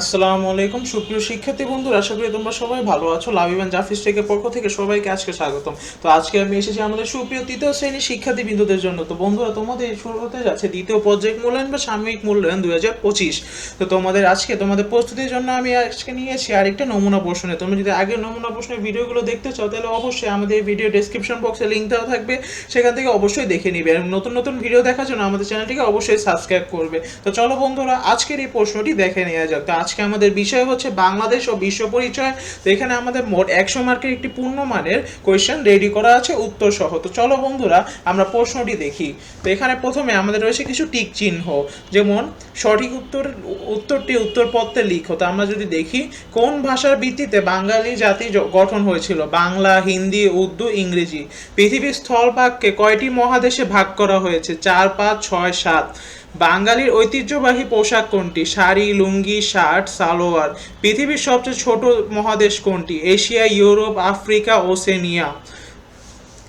আসসালামু আলাইকুম, সুপ্রিয় শিক্ষার্থী বন্ধুরা, আশা করি তোমরা সবাই ভালো আছো। লাভিবান জাফিস টেকের পক্ষ থেকে সবাইকে আজকে স্বাগতম। তো আজকে আমি এসেছি আমাদের সুপ্রিয় তৃতীয় শ্রেণির শিক্ষার্থী বিন্দুদের জন্য। তো বন্ধুরা, তোমাদের শুরু হতে যাচ্ছে দ্বিতীয় পর্যায়িক মূল্যায়ন বা সাময়িক মূল্যায়ন দুই হাজার পঁচিশ। তো তোমাদের আজকে তোমাদের প্রস্তুতির জন্য আমি আজকে নিয়েছি আরেকটা নমুনা প্রশ্নে তুমি যদি আগের নমুনা প্রশ্নের ভিডিওগুলো দেখতে চাও, তাহলে অবশ্যই আমাদের ভিডিও ডেসক্রিপশন বক্সে লিঙ্ক দেওয়া থাকবে। সেখান থেকে অবশ্যই দেখে নিবে। আর নতুন নতুন ভিডিও দেখার জন্য আমাদের চ্যানেলটিকে অবশ্যই সাবস্ক্রাইব করবে। তো চলো বন্ধুরা, আজকের এই প্রশ্নটি দেখে নেওয়া যাক। আজকে আমাদের বিষয় হচ্ছে বাংলাদেশ ও বিশ্ব পরিচয়। তো এখানে আমাদের মোট একশো মার্কের একটি পূর্ণমানের কোয়েশ্চেন রেডি করা আছে, উত্তর সহ। তো চলো বন্ধুরা, আমরা প্রশ্নটি দেখি। তো এখানে প্রথমে আমাদের রয়েছে কিছু টিক চিহ্ন, যেমন সঠিক উত্তর, উত্তরটি উত্তরপত্রে লিখো। তো আমরা যদি দেখি, কোন ভাষার ভিত্তিতে বাঙালি জাতি গঠন হয়েছিল? বাংলা, হিন্দি, উর্দু, ইংরেজি। পৃথিবীর স্থলভাগকে কয়টি মহাদেশে ভাগ করা হয়েছে? চার, পাঁচ, ছয়, সাত। বাঙালির ঐতিহ্যবাহী পোশাক কোনটি? শাড়ি, লুঙ্গি, শার্ট, সালোয়ার। পৃথিবীর সবচেয়ে ছোট মহাদেশ কোনটি? Asia, Europe, Africa, Oceania.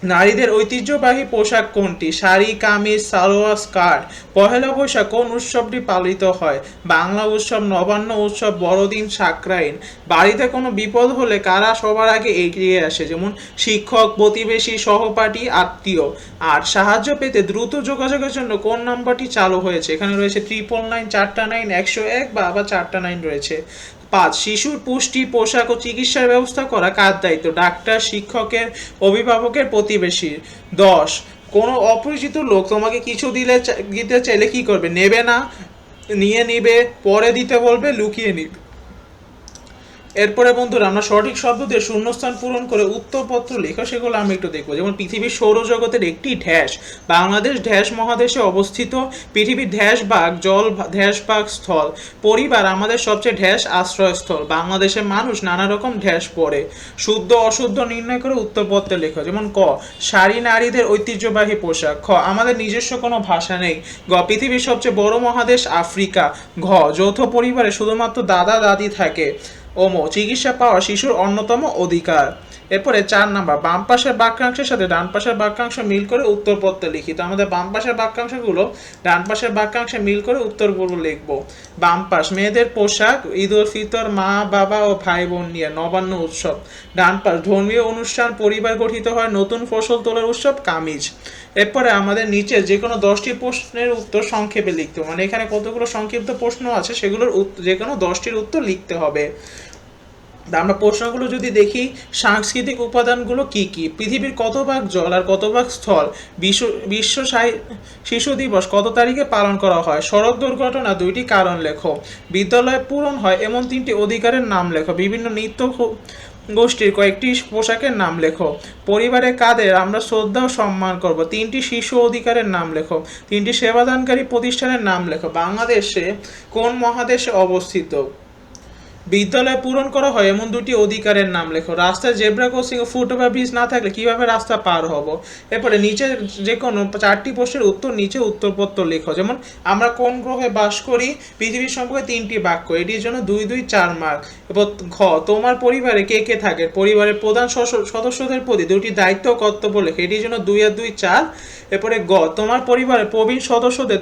নারীদের ঐতিহ্যবাহী পোশাক কোনটি? শাড়ি, কামিজ, সালোয়ার, স্কার্ট। পহেলা বৈশাখ কোন উৎসবটি পালিত হয়? বাংলা উৎসব, নবান্ন উৎসব, বড়দিন, সাকরাইন। বাড়িতে কোনো বিপদ হলে কারা সবার আগে এগিয়ে আসে? যেমন শিক্ষক, প্রতিবেশী, সহপাঠী, আত্মীয়। আর সাহায্য পেতে দ্রুত যোগাযোগের জন্য কোন নাম্বারটি চালু হয়েছে? এখানে রয়েছে ট্রিপল নাইন চারটা নাইন একশো এক বা আবার চারটা নাইন রয়েছে। পাঁচ, শিশুর পুষ্টি, পোশাক ও চিকিৎসার ব্যবস্থা করা কার দায়িত্ব? ডাক্তার, শিক্ষকের, অভিভাবকের প্রতিবেশীর দশ, কোনো অপরিচিত লোক তোমাকে কিছু দিলে দিতে চাইলে কী করবে? নেবে না, নিয়ে নিবে, পরে দিতে বলবে, লুকিয়ে নিবে। এরপরে বন্ধুরা, আমরা সঠিক শব্দ দিয়ে শূন্যস্থান পূরণ করে উত্তরপত্র লেখা সেগুলো আমি একটু দেখব। যেমন, পৃথিবীর সৌরজগতের একটি ঢ্যাস। বাংলাদেশ ঢ্যাস মহাদেশে অবস্থিত। পৃথিবীর ঢ্যাস বাঘ, জল, ঢ্যাস বাঘ স্থল। পরিবার আমাদের সবচেয়ে ঢ্যাস আশ্রয়স্থল। বাংলাদেশের মানুষ নানা রকম ঢ্যাস পড়ে শুদ্ধ, অশুদ্ধ নির্ণয় করে উত্তরপত্রে লেখা। যেমন, ক শাড়ি নারীদের ঐতিহ্যবাহী পোশাক। খ, আমাদের নিজস্ব কোনো ভাষা নেই। গ, পৃথিবীর সবচেয়ে বড় মহাদেশ আফ্রিকা। ঘ, যৌথ পরিবারে শুধুমাত্র দাদা দাদি থাকে। ওমো, চিকিৎসা পাওয়া শিশুর অন্যতম অধিকার। এরপরে চার নাম্বার, বাম পাশের বাক্যাংশের সাথে ডান পাশের বাক্যাংশ মিল করে উত্তরপত্রে লিখি তো আমাদের বাম পাশের বাক্যাংশগুলো ডান পাশের বাক্যাংশে মিল করে উত্তরগুলো লিখব। বাম পাশ, মেয়েদের পোশাক ঈদ উল ফিতর, মা, বাবা ও ভাই বোন নিয়ে নবান্ন উৎসব। ডান পাশ, ধর্মীয় অনুষ্ঠান, পরিবার গঠিত হয়, নতুন ফসল তোলার উৎসব, কামিজ। এরপরে আমাদের নিচে যে কোনো দশটি প্রশ্নের উত্তর সংক্ষেপে লিখতে মানে এখানে কতগুলো সংক্ষিপ্ত প্রশ্ন আছে, সেগুলোর যে কোনো দশটির উত্তর লিখতে হবে। আমরা প্রশ্নগুলো যদি দেখি, সাংস্কৃতিক উপাদানগুলো কি কি? পৃথিবীর কত ভাগ জল আর কত ভাগ স্থল? বিশ্ব বিশ্ব শিশু দিবস কত তারিখে পালন করা হয়? সড়ক দুর্ঘটনা দুইটি কারণ লেখো। বিদ্যালয়ে পূরণ হয় এমন তিনটি অধিকারের নাম লেখো। বিভিন্ন নৃত্য গোষ্ঠীর কয়েকটি পোশাকের নাম লেখো। পরিবারে কাদের আমরা শ্রদ্ধা ও সম্মান করব? তিনটি শিশু অধিকারের নাম লেখো। তিনটি সেবাদানকারী প্রতিষ্ঠানের নাম লেখো। বাংলাদেশে কোন মহাদেশে অবস্থিত? বিদ্যালয়ে পূরণ করা হয়, এমন দুটি অধিকারের নাম লেখো। রাস্তায় জেব্রা ক্রসিং ও ফুটওভার ব্রিজ না থাকলে কীভাবে রাস্তা পার হব? এরপরে নিচে যে কোনো চারটি প্রশ্নের উত্তর নিচে উত্তরপত্র লেখো। যেমন, আমরা কোন গ্রহে বাস করি? পৃথিবীর সম্পর্কে তিনটি বাক্য। এটির জন্য দুই দুই, চার মার্ক। এবার ঘ, তোমার পরিবারে কে কে থাকে? পরিবারের প্রধান সদস্যদের প্রতি দুটি দায়িত্ব কর্তব্য লেখো। এটির জন্য দুই আর দুই চার। এরপরে গ, তোমার পরিবারের প্রবীণ সদস্যদের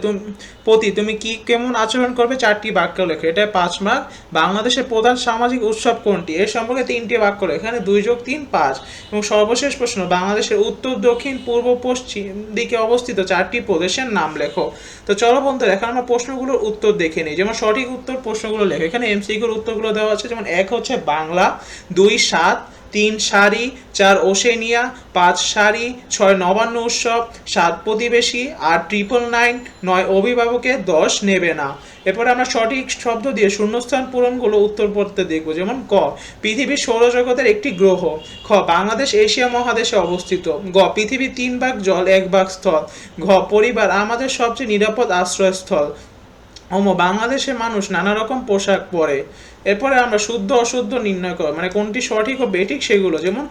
প্রতি তুমি কি কেমন আচরণ করবে? চারটি বাক্য লেখো। এটা পাঁচ মার্ক। বাংলাদেশের প্রধান সামাজিক উৎসব কোনটি? এর সম্পর্কে তিনটি বাক্য এখানে দুই যোগ তিন পাঁচ। এবং সর্বশেষ প্রশ্ন, বাংলাদেশের উত্তর, দক্ষিণ, পূর্ব, পশ্চিম দিকে অবস্থিত চারটি প্রদেশের নাম লেখো। তো চলো বন্ধুরা, এখন আমরা প্রশ্নগুলোর উত্তর দেখে নিই। যেমন সঠিক উত্তর প্রশ্নগুলো লেখো। এখানে এমসিকিউর উত্তরগুলো দেওয়া আছে। যেমন এক হচ্ছে বাংলা, দুই সাত তিন শাড়ি চার ওশেনিয়া, পাঁচ শাড়ি ছয় নবান্ন উৎসব, সাত প্রতিবেশী আর ট্রিপল নাইন, নয় অভিভাবকে, দশ নেবে না। এরপরে আমরা সঠিক শব্দ দিয়ে শূন্যস্থান পূরণগুলো উত্তর পড়তে দেখব, যেমন ক, পৃথিবীর সৌরজগতের একটি গ্রহ, খ, বাংলাদেশ এশিয়া মহাদেশে অবস্থিত, গ, পৃথিবীর তিন ভাগ জল, এক ভাগ স্থল, ঘ, পরিবার আমাদের সবচেয়ে নিরাপদ আশ্রয়স্থল ওমো বাংলাদেশের মানুষ নানা রকম পোশাক পরে। এরপরে আমরা শুদ্ধ অশুদ্ধ নির্ণয় করব। মানে কোনটি সঠিক ও বেঠিক সেগুলো। যেমন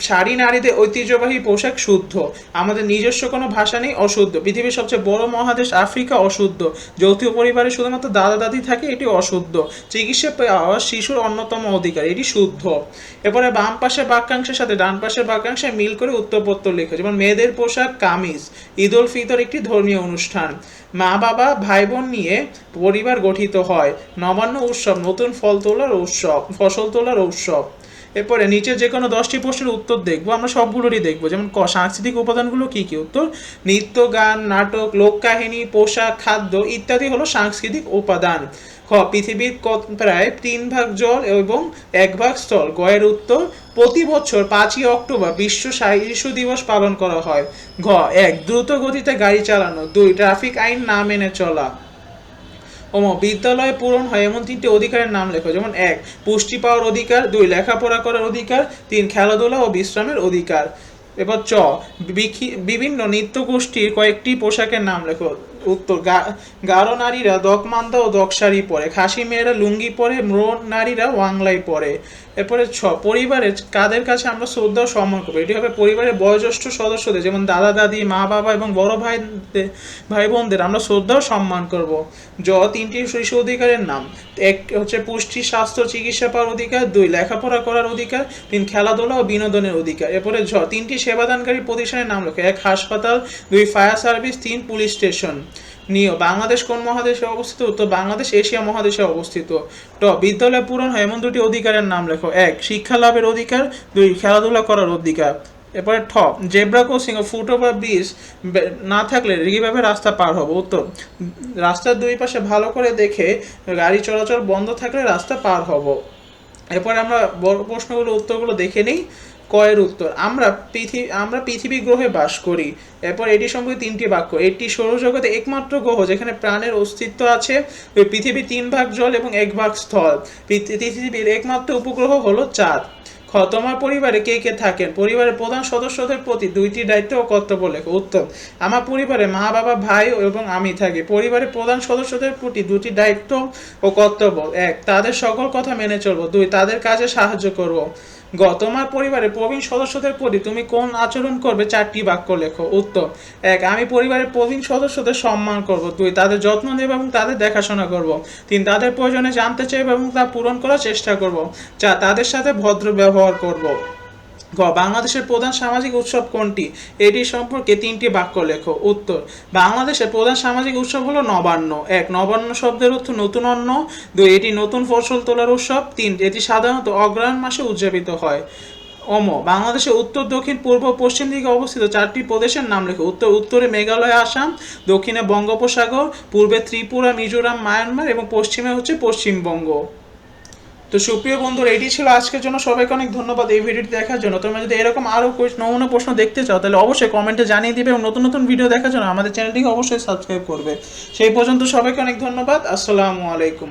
শাড়ি নারীদের ঐতিহ্যবাহী পোশাক শুদ্ধ। আমাদের নিজস্ব কোনো ভাষা নেই, অশুদ্ধ। পৃথিবীর সবচেয়ে বড় মহাদেশ আফ্রিকা, অশুদ্ধ। যৌথ পরিবারে শুধুমাত্র দাদা দাদি থাকে, এটি অশুদ্ধ। চিকিৎসা পাওয়া শিশুর অন্যতম অধিকার, এটি শুদ্ধ। এরপরে বাম পাশের বাক্যাংশের সাথে ডান পাশের বাক্যাংশে মিল করে উত্তরপত্র লেখো, যেমন মেয়েদের পোশাক, কামিজ। ঈদ উল ফিতর একটি ধর্মীয় অনুষ্ঠান। মা, বাবা ভাই বোন নিয়ে পরিবার গঠিত হয়। নবান্ন উৎসব, নতুন ফল তোলার উৎসব, ফসল তোলার উৎসব। এরপরে নিচে যে কোনো দশটি প্রশ্নের উত্তর দেখব, আমরা সবগুলোরই দেখব। যেমন ক, সাংস্কৃতিক উপাদানগুলো কী কী? উত্তর, নৃত্য, গান, নাটক, লোককাহিনী, পোশাক, খাদ্য ইত্যাদি হলো সাংস্কৃতিক উপাদান। খ, পৃথিবীর প্রায় তিন ভাগ জল এবং এক ভাগ স্থল। গয়ের উত্তর, প্রতি বছর পাঁচই অক্টোবর বিশ্ব শিশু দিবস পালন করা হয়। ঘ, এক, দ্রুত গতিতে গাড়ি চালানো। দুই, ট্রাফিক আইন না মেনে চলা। ওম বিদ্যালয়ে পূরণ হয় এমন তিনটি অধিকারের নাম লেখো। যেমন এক, পুষ্টি পাওয়ার অধিকার, দুই, লেখাপড়া করার অধিকার, তিন, খেলাধুলা ও বিশ্রামের অধিকার। এবার চ বিভিন্ন নৃত্য গোষ্ঠীর কয়েকটি পোশাকের নাম লেখো। উত্তর গারো নারীরা দকমান্দা ও দকশাড়ি পরে, খাসি মেয়েরা লুঙ্গি পরে ম্রো নারীরা ওয়াংলাই পরে। এরপরে ছ, পরিবারের কাদের কাছে আমরা শ্রদ্ধা ও সম্মান করব? এটি হবে পরিবারের বয়োজ্যেষ্ঠ সদস্যদের, যেমন দাদা, দাদি, মা, বাবা এবং বড় ভাই ভাই বোনদের আমরা শ্রদ্ধা ও সম্মান করব। জ, তিনটি শিশু অধিকারের নাম। এক হচ্ছে পুষ্টি, স্বাস্থ্য, চিকিৎসা পাওয়ার অধিকার। দুই, লেখাপড়া করার অধিকার। তিন, খেলাধুলা ও বিনোদনের অধিকার। এরপরে ঝ, তিনটি সেবাদানকারী প্রতিষ্ঠানের নাম লেখো। এক, হাসপাতাল। দুই, ফায়ার সার্ভিস। তিন, পুলিশ স্টেশন। নিয় বাংলাদেশ কোন মহাদেশে অবস্থিত? উত্তর বাংলাদেশ, এশিয়া মহাদেশে অবস্থিত। ট, বিদ্যালয় পূরণ হয় এমন দুটি অধিকারের নাম লেখো। এক, শিক্ষা লাভের অধিকার। দুই, খেলাধুলা করার অধিকার। এরপরে ঠ, জেব্রা ক্রসিং ও ফুটওভার ব্রিজ না থাকলে কীভাবে রাস্তা পার হব। উত্তর, রাস্তার দুই পাশে ভালো করে দেখে গাড়ি চলাচল বন্ধ থাকলে রাস্তা পার হব। এরপরে আমরা বড় প্রশ্নগুলো, উত্তরগুলো দেখে নিই। কয়ের উত্তর। আমরা পৃথিবী আমরা পৃথিবী গ্রহে বাস করি। এরপর এটি সম্পর্কে তিনটি বাক্য। এটি সৌরজগতে একমাত্র গ্রহ যেখানে প্রাণের অস্তিত্ব আছে। ওই পৃথিবী তিন ভাগ জল এবং এক ভাগ স্থল। পৃথিবীর একমাত্র উপগ্রহ হলো চাঁদ। খ, তোমার পরিবারে কে কে থাকেন? পরিবারের প্রধান সদস্যদের প্রতি দুইটি দায়িত্ব ও কর্তব্য লেখো। উত্তর, আমার পরিবারে মা, বাবা, ভাই এবং আমি থাকি। পরিবারের প্রধান সদস্যদের প্রতি দুটি দায়িত্ব ও কর্তব্য। এক, তাদের সকল কথা মেনে চলবো। দুই, তাদের কাজে সাহায্য করব। গ তোমার পরিবারের প্রবীণ সদস্যদের প্রতি তুমি কোন আচরণ করবে চারটি বাক্য লেখো। উত্তর, এক, আমি পরিবারের প্রবীণ সদস্যদের সম্মান করব। দুই, তাদের যত্ন নেব এবং তাদের দেখাশোনা করব। তিন, তাদের প্রয়োজনে জানতে চাইব এবং তা পূরণ করার চেষ্টা করব। চার, তাদের সাথে ভদ্র ব্যবহার করব। গ, বাংলাদেশের প্রধান সামাজিক উৎসব কোনটি? এটি সম্পর্কে তিনটি বাক্য লেখো। উত্তর, বাংলাদেশের প্রধান সামাজিক উৎসব হলো নবান্ন। এক, নবান্ন শব্দের অর্থ নতুন অন্ন। দুই, এটি নতুন ফসল তোলার উৎসব। তিন, এটি সাধারণত অগ্রহায়ণ মাসে উদযাপিত হয়। অম, বাংলাদেশের উত্তর, দক্ষিণ, পূর্ব, পশ্চিম দিকে অবস্থিত চারটি প্রদেশের নাম লেখো। উত্তর, উত্তরে মেঘালয়, আসাম, দক্ষিণে বঙ্গোপসাগর, পূর্বে ত্রিপুরা, মিজোরাম, মায়ানমার এবং পশ্চিমে হচ্ছে পশ্চিমবঙ্গ। তো সুপ্রিয় বন্ধুরা, এটি ছিল আজকের জন্য। সবাইকে অনেক ধন্যবাদ এই ভিডিওটি দেখার জন্য। তোমরা যদি এরকম আরও নমুনা প্রশ্ন দেখতে চাও, তাহলে অবশ্যই কমেন্টে জানিয়ে দিবে এবং নতুন নতুন ভিডিও দেখার জন্য আমাদের চ্যানেলটিকে অবশ্যই সাবস্ক্রাইব করবে। সেই পর্যন্ত সবাইকে অনেক ধন্যবাদ। আসসালামু আলাইকুম।